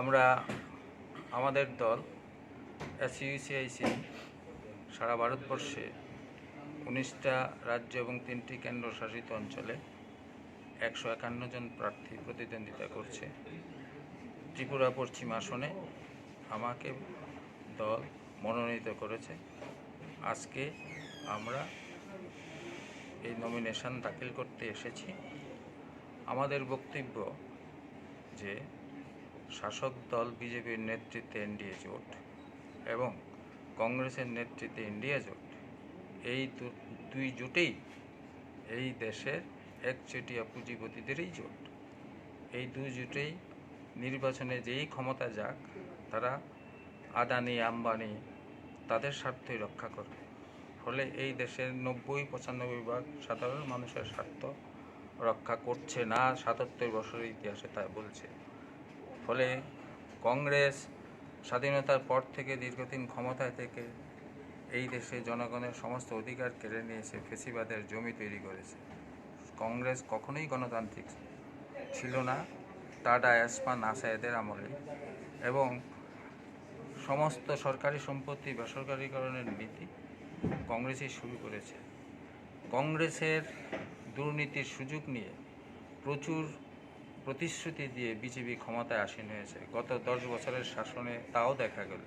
আমরা, আমাদের দল এসইউসিআইসি সারা ভারতবর্ষে উনিশটা রাজ্য এবং তিনটি কেন্দ্রশাসিত অঞ্চলে একশো একান্ন জন প্রার্থী প্রতিদ্বন্দ্বিতা করছে। ত্রিপুরা পশ্চিম আসনে আমাকে দল মনোনীত করেছে। আজকে আমরা এই নমিনেশন দাখিল করতে এসেছি। আমাদের বক্তব্য যে শাসক দল বিজেপির নেতৃত্বে এনডিএ জোট এবং কংগ্রেসের নেতৃত্বে ইন্ডিয়া জোট। এই দুই জোটেই এই দেশের একচেটিয়া পুঁজিপতিদেরই জোট। এই দুই জোটেই নির্বাচনে যেই ক্ষমতা যাক, তারা আদানি, আম্বানি তাদের স্বার্থই রক্ষা করবে। ফলে এই দেশের নব্বই, পঁচানব্বই ভাগ সাধারণ মানুষের স্বার্থ রক্ষা করছে না সাতাত্তর বছরের ইতিহাসে তা বলছে। ফলে কংগ্রেস স্বাধীনতার পর থেকে দীর্ঘদিন ক্ষমতায় থেকে এই দেশে জনগণের সমস্ত অধিকার কেড়ে নিয়েছে, ফেসিবাদের জমি তৈরি করেছে। কংগ্রেস কখনোই গণতান্ত্রিক ছিল না, টাটা অ্যাসপা এদের আমলে। এবং সমস্ত সরকারি সম্পত্তি বেসরকারীকরণের নীতি কংগ্রেসই শুরু করেছে। কংগ্রেসের দুর্নীতির সুযোগ নিয়ে প্রচুর প্রতিশ্রুতি দিয়ে বিজেপি ক্ষমতায় আসীন হয়েছে। গত দশ বছরের শাসনে তাও দেখা গেল।